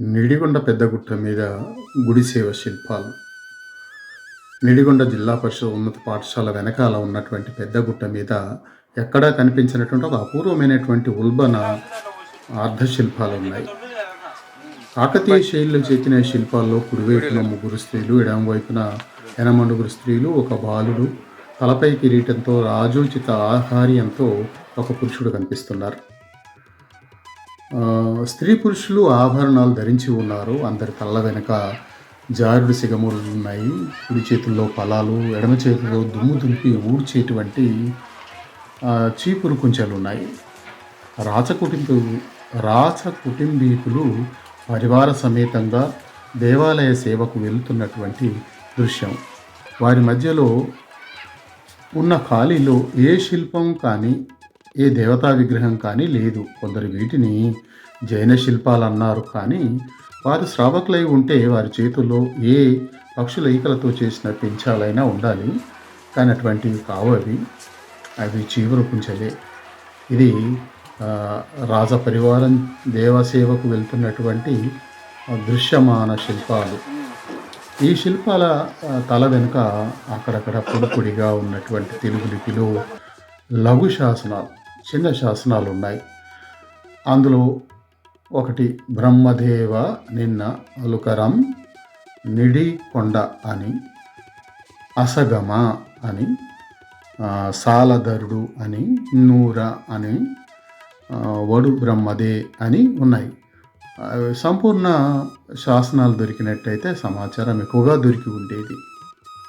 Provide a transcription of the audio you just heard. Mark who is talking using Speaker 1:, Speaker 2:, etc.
Speaker 1: నిడిగొండ పెద్దగుట్ట మీద గుడిసేవ శిల్పాలు. నిడిగొండ జిల్లా పరిషత్ ఉన్నత పాఠశాల వెనకాల ఉన్నటువంటి పెద్దగుట్ట మీద ఎక్కడా కనిపించినటువంటి ఒక అపూర్వమైనటువంటి ఉల్బన అర్ధ శిల్పాలు ఉన్నాయి. కాకతీయ శైలిలో చెక్కిన శిల్పాల్లో కుడివైపున ముగ్గురు స్త్రీలు ఎడమ వైపున ఎనమనుగురు స్త్రీలు ఒక బాలుడు తలపై కిరీటంతో రాజోచిత ఆహార్యంతో ఒక పురుషుడు కనిపిస్తున్నారు. స్త్రీ పురుషులు ఆభరణాలు ధరించి ఉన్నారు. అందరి కళ్ళ వెనక జారుడు సిగములు ఉన్నాయి. కుడి చేతుల్లో పలాలు ఎడమ చేతుల్లో దుమ్ము దులిపి ఊడ్చేటువంటి చీపురు కుంచెలు ఉన్నాయి. రాచకుటుంబ రాచ కుటుంబీకులు పరివార సమేతంగా దేవాలయ సేవకు వెళుతున్నటువంటి దృశ్యం. వారి మధ్యలో ఉన్న ఖాళీలో ఏ శిల్పం కానీ ఏ దేవతా విగ్రహం కానీ లేదు. కొందరు వీటిని జైన శిల్పాలు అన్నారు కానీ వారు శ్రావకులై ఉంటే వారి చేతుల్లో ఏ పక్షుల ఈకలతో చేసిన పెంచాలైనా ఉండాలి. కానీ అటువంటివి కావు అవి. అవి చీవరు కుంచలే ఇది రాజ పరివారం దేవసేవకు వెళ్తున్నటువంటి దృశ్యమాన శిల్పాలు. ఈ శిల్పాల తల వెనుక అక్కడక్కడ పొడిపొడిగా ఉన్నటువంటి తెలుగు లిపిలో లఘు శాసనాలు చిన్న శాసనాలు ఉన్నాయి. అందులో ఒకటి బ్రహ్మదేవ నిన్న అలుకరం నిడి కొండ అని అసగమ అని సాలధరుడు అని నూర అని వడు బ్రహ్మదే అని ఉన్నాయి. సంపూర్ణ శాసనాలు దొరికినట్టయితే సమాచారం ఎక్కువగా దొరికి ఉండేది.